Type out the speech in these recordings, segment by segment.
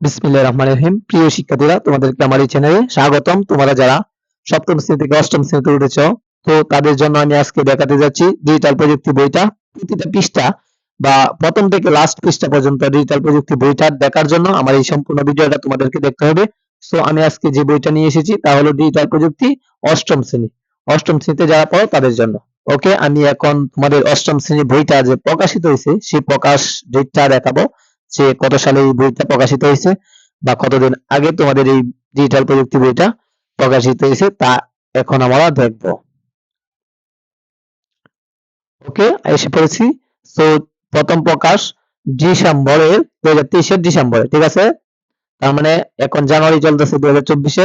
বিসমিল্লাহির রহমানির রহিম। প্রিয় শিক্ষার্থীরা, তোমাদেরকে আমার এই চ্যানেলে স্বাগতম। তোমরা যারা সপ্তম শ্রেণি থেকে অষ্টম শ্রেণীতে উঠেছ, তো তাদের জন্য আমি আজকে দেখাতে যাচ্ছি ডিজিটাল প্রযুক্তি বইটা। প্রতিটা পৃষ্ঠা বা প্রথম থেকে লাস্ট পৃষ্ঠা পর্যন্ত ডিজিটাল প্রযুক্তি বইটা দেখার জন্য আমার এই সম্পূর্ণ ভিডিওটা তোমাদেরকে দেখতে হবে। সো আমি আজকে যে বইটা নিয়ে এসেছি, তা হলো ডিজিটাল প্রযুক্তি অষ্টম শ্রেণি। অষ্টম শ্রেণীতে যারা পড়ো, তাদের জন্য। ওকে আমি এখন তোমাদের অষ্টম শ্রেণি বইটা যে প্রকাশিত হয়েছে, সেই প্রকাশ ডেটটা দেখাবো। যে কত সালে এই বইটা প্রকাশিত হয়েছে বা কতদিন আগে তোমাদের এই ডিজিটাল প্রযুক্তি বইটা প্রকাশিত হয়েছে তা এখন আমরা দেখব। ওকে, এসে পড়েছি। তো প্রথম প্রকাশ ডিসেম্বরে দু হাজার তেইশের ডিসেম্বরে, ঠিক আছে? তার মানে এখন জানুয়ারি চলতেছে দু হাজার চব্বিশে,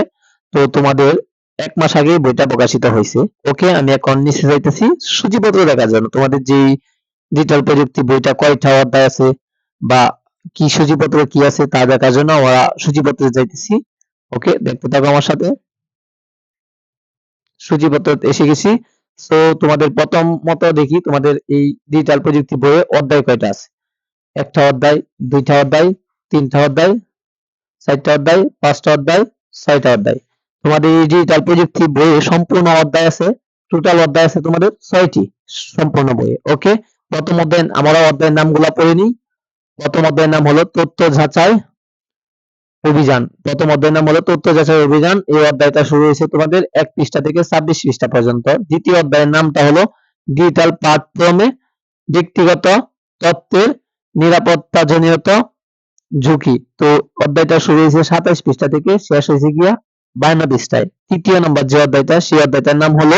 তো তোমাদের এক মাস আগে বইটা প্রকাশিত হয়েছে। ওকে, আমি এখন নিচে যাইতেছি। সূচিপত্র দেখার জন্য তোমাদের যে ডিজিটাল প্রযুক্তি বইটা কয়টা অধ্যায় আছে বা কি সূচিপত্র কি আছে তা দেখার জন্য আমরা সূচিপত্রে যাইতেছি। ওকে দেখতে থাকো আমার সাথে। সূচিপত্র এসে গেছি। তো তোমাদের প্রথম মতো দেখি, তোমাদের এই ডিজিটাল প্রযুক্তি বইয়ে অধ্যায় কয়টা আছে? একটা অধ্যায়, দুইটা অধ্যায়, তিনটা অধ্যায়, চারটা অধ্যায়, পাঁচটা অধ্যায়, ছয়টা অধ্যায়। তোমাদের এই ডিজিটাল প্রযুক্তি বইয়ে সম্পূর্ণ অধ্যায় আছে টোটাল অধ্যায় আছে তোমাদের ছয়টি সম্পূর্ণ বইয়ে। ওকে প্রথম অধ্যায়, আমরা অধ্যায়ের নামগুলো পড়ে নিই। প্রথম অধ্যায়ের নাম হলো তথ্য যাচাই অভিযান। প্রথম অধ্যায়ের নাম হলো তথ্য যাচাই অভিযান। এই অধ্যায়টা শুরু হয়েছে তোমাদের এক পৃষ্ঠা থেকে ছাব্বিশ পৃষ্ঠা পর্যন্ত। দ্বিতীয় অধ্যায়ের নামটা হলো ডিজিটাল প্ল্যাটফর্মে ব্যক্তিগত তথ্যের নিরাপত্তাজনিত ঝুঁকি। তো অধ্যায়টা শুরু হয়েছে সাতাইশ পৃষ্ঠা থেকে, শেষ হয়েছে গিয়া বায়ান্ন পৃষ্ঠায়। তৃতীয় নম্বর যে অধ্যায়টা, সেই অধ্যায়টার নাম হলো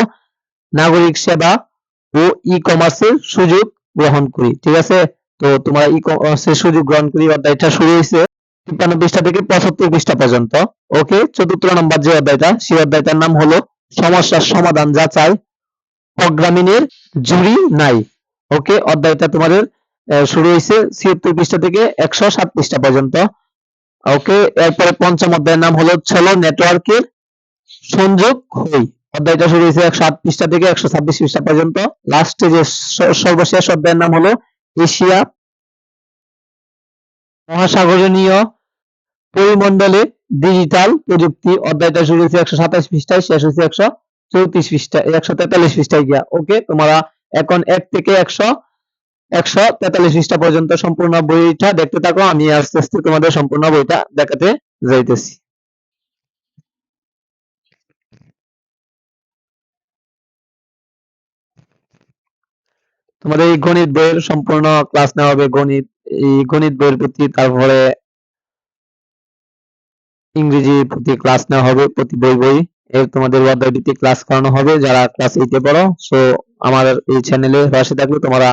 নাগরিক সেবা ও ই কমার্সের সুযোগ গ্রহণ করি। ঠিক আছে? তো তোমরা ই কমার্সের সুযোগ গ্রহণ করি অধ্যায়টা শুরু হয়েছে। তিপ্পান্ন পৃষ্ঠা থেকে পঁচাত্তর পৃষ্ঠা পর্যন্ত। ওকে, চতুর্থ নম্বর যে অধ্যায়টা, সেই অধ্যায়টার নাম হলো, সমস্যার সমাধান যা যাচাই প্রোগ্রামিংয়ের জুড়ি নাই। ওকে, অধ্যায়টা তোমাদের শুরু হয়েছে ছিয়াত্তর পৃষ্ঠা থেকে একশো সাত পৃষ্ঠা পর্যন্ত। ওকে, এরপরে পঞ্চম অধ্যায়ের নাম হলো ছলো নেটওয়ার্কের সংযোগ হই। অধ্যায়টা শুরু হয়েছে একশো আট পৃষ্ঠা থেকে একশো ছাব্বিশ পৃষ্ঠা পর্যন্ত। লাস্টে যে সর্বশেষ অধ্যায়ের নাম হলো এশিয়া মহাসাগরীয় পরিমণ্ডলে ডিজিটাল প্রযুক্তি অধ্যায়টা শুরু হয়েছে একশো সাতাশ পৃষ্ঠায়, শেষ হয়েছে একশো চৌত্রিশ পৃষ্ঠা একশো তেতাল্লিশ পৃষ্ঠায় গিয়া। ওকে, তোমরা এখন এক থেকে একশো একশো তেতাল্লিশ পৃষ্ঠা পর্যন্ত সম্পূর্ণ বইটা দেখতে থাকো, আমি আস্তে আস্তে তোমাদের সম্পূর্ণ বইটা দেখাতে যাইতেছি। তোমাদের এই গণিত বইয়ের সম্পূর্ণ ক্লাস নেওয়া হবে, গণিত, এই গণিত বইয়ের প্রতি তারপরে ইংরেজি প্রতি ক্লাস নেওয়া হবে প্রতি বই বই। এর তোমাদের অধ্যায়টিতে ক্লাস করানো হবে, যারা ক্লাস এইটে পড়ো। সো আমার এই চ্যানেলে পাশে থাকলে তোমরা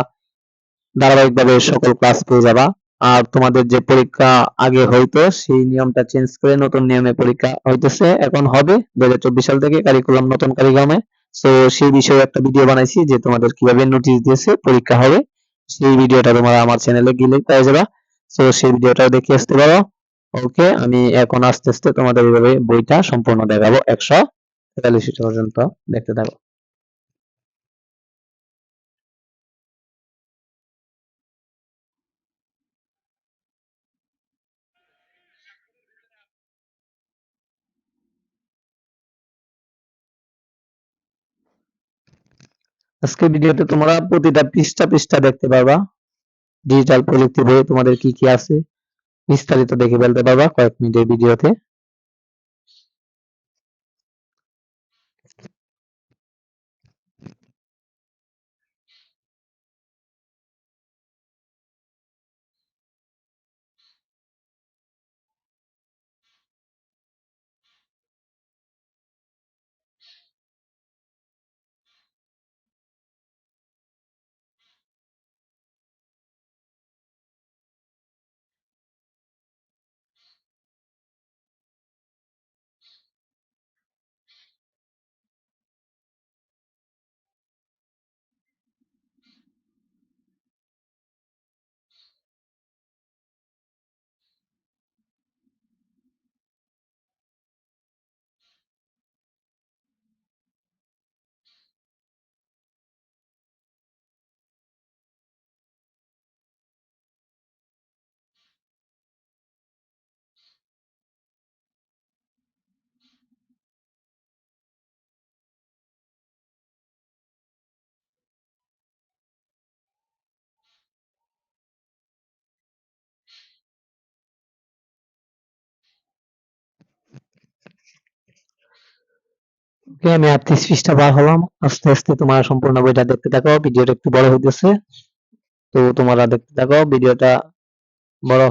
ধারাবাহিকভাবে সকল ক্লাস পেয়ে যাবা। আর তোমাদের যে পরীক্ষা আগে হইতো, সেই নিয়মটা চেঞ্জ করে নতুন নিয়মে পরীক্ষা হইতেছে। এখন হবে দুই হাজার চব্বিশ সাল থেকে কারিকুলাম নতুন কারিকুলামে সো সেই বিষয়ে একটা ভিডিও বানাইছি যে তোমাদের কীভাবে নোটিশ দিয়েছে পরীক্ষা হবে। সেই ভিডিওটা তোমরা আমার চ্যানেলে গেলে পেয়ে যাবা। সো সেই ভিডিওটাও দেখে আসতে পারো। ওকে আমি এখন আস্তে আস্তে তোমাদের এইভাবে বইটা সম্পূর্ণ দেখাবো। একশো তেতাল্লিশ পর্যন্ত দেখতে থাকো। আজকে ভিডিওতে তোমরা প্রতিটা পৃষ্ঠা পৃষ্ঠা দেখতে পারবা। ডিজিটাল প্রযুক্তি বইয়ে তোমাদের কি কি আছে, বিস্তারিত দেখে ফেলতে পারবা কয়েক মিনিটের ভিডিওতে। আমি আটত্রিশ পৃষ্ঠা পার হলাম। আস্তে আস্তে তোমরা সম্পূর্ণ বইটা দেখতে থাকো, ভিডিওটা একটু বড় হইতেছে। তো তোমরা দেখতে থাকো, ভিডিওটা বড়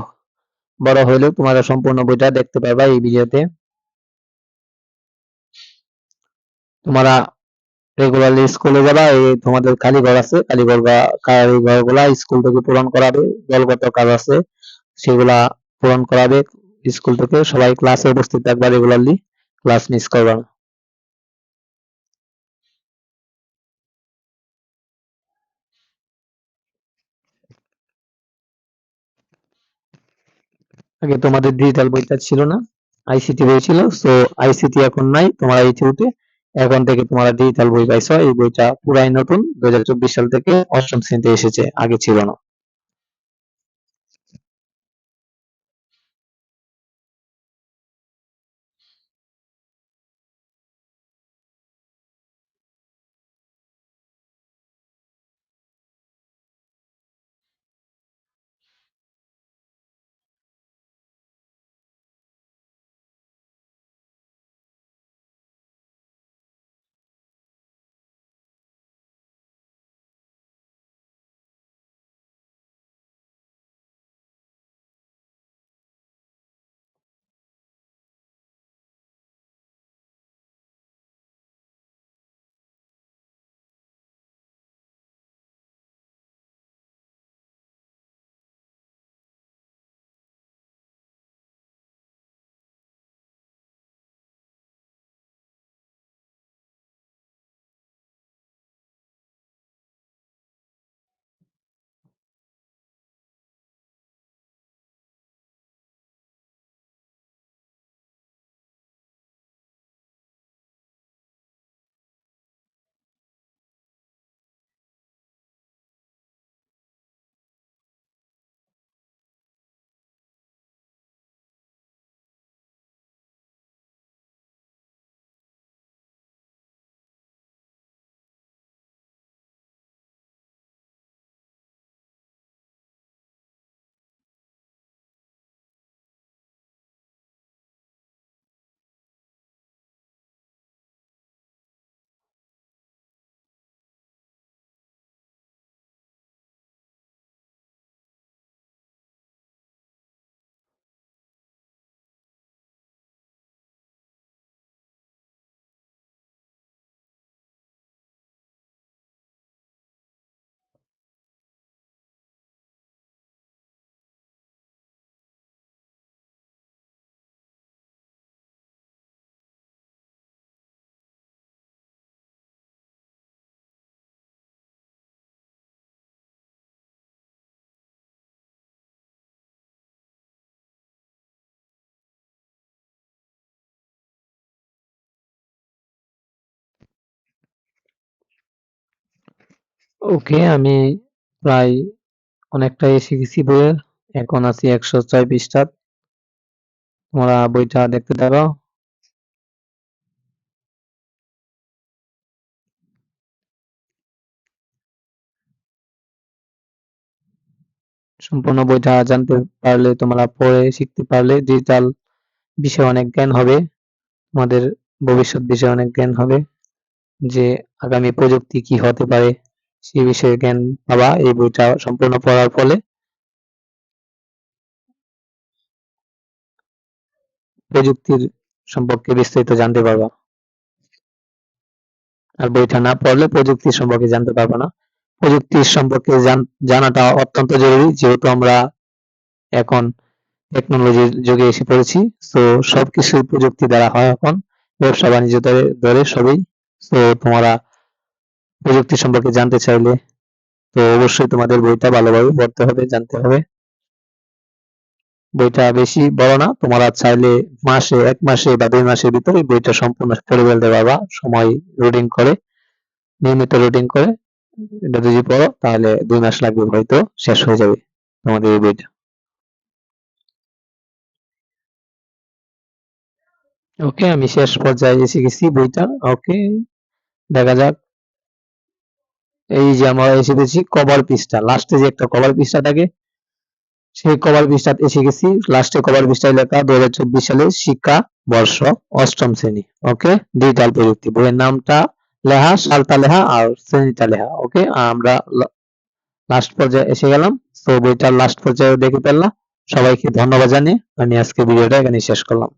বড় হইলেও তোমরা সম্পূর্ণ বইটা দেখতে পারবা এই ভিডিওতে। তোমরা রেগুলারলি স্কুলে যাবা, এই তোমাদের খালি ঘর আছে, খালি ঘর বা খালি ঘরগুলা স্কুল থেকে পূরণ করাবে, দলগত কাজ আছে, সেগুলা পূরণ করাবে স্কুল থেকে। সবাই ক্লাসে উপস্থিত থাকবা রেগুলারলি ক্লাস মিস করবা না। আগে তোমাদের ডিজিটাল বইটা ছিল না আইসিটি বই ছিল সো আইসিটি এখন নাই, তোমার আইসিটিতে এখন থেকে তোমরা ডিজিটাল বই পাইছো, এই বইটা পুরাই নতুন দুই হাজার চব্বিশ সাল থেকে অষ্টম শ্রেণীতে এসেছে, আগে ছিল না। ওকে, আমি প্রায় অনেকটা এসে গেছি বইয়ের, এখন আছি একশো ছয় পৃষ্ঠা। তোমরা বইটা দেখতে থাকো। সম্পূর্ণ বইটা জানতে পারলে, তোমরা পড়ে শিখতে পারলে ডিজিটাল বিষয়ে অনেক জ্ঞান হবে। তোমাদের ভবিষ্যৎ বিষয়ে অনেক জ্ঞান হবে যে আগামী প্রযুক্তি কি হতে পারে। সে বিষয়ে জ্ঞান পাবা এই বইটা সম্পূর্ণ পড়ার ফলে প্রযুক্তির সম্পর্কে বিস্তারিত জানতে পারবা। আর বইটা না পড়লে প্রযুক্তি সম্পর্কে জানতে পারবা না। প্রযুক্তির সম্পর্কে জানাটা অত্যন্ত জরুরি, যেহেতু আমরা এখন টেকনোলজির যুগে এসে পড়েছি। তো সবকিছু প্রযুক্তি দ্বারা হয় এখন। ব্যবসা বাণিজ্য ধরে সবই। তো তোমরা প্রযুক্তি সম্পর্কে জানতে চাইলে তো অবশ্যই তোমাদের বইটা ভালোভাবে পড়তে হবে, জানতে হবে। বইটা বেশি বড় না, তোমরা চাইলে মাসে, এক মাসে বা দুই মাসের ভিতরে বইটা সম্পূর্ণ পড়ে ফেলতে পারবা, সময় রুটিন করে, নিয়মিত রুটিন করে। এটা যদি পড়ো, তাহলে দুই মাস লাগবে হয়তো, শেষ হয়ে যাবে তোমাদের এই বইটা। ওকে আমি শেষ পর্যায়ে এসে গেছি বইটা। ওকে দেখা যাক। এই যে আমরা এসে গেছি কভার পৃষ্ঠা। লাস্টে যে একটা কভার পৃষ্ঠা থাকে, সেই কভার পৃষ্ঠাতে এসে গেছি। লাস্টে কভার পৃষ্ঠায় লেখা দুই হাজার চব্বিশ সালে শিক্ষা বর্ষ অষ্টম শ্রেণি। ওকে ডিজিটাল প্রযুক্তি। বইয়ের নামটা লেখা, সালটা লেখা আর শ্রেণীটা লেখা। ওকে আমরা লাস্ট পর্যায়ে এসে গেলাম। তো বইটার লাস্ট পর্যায়ে দেখে ফেললাম। সবাইকে ধন্যবাদ জানিয়ে আমি আজকে ভিডিওটা এখানে শেষ করলাম।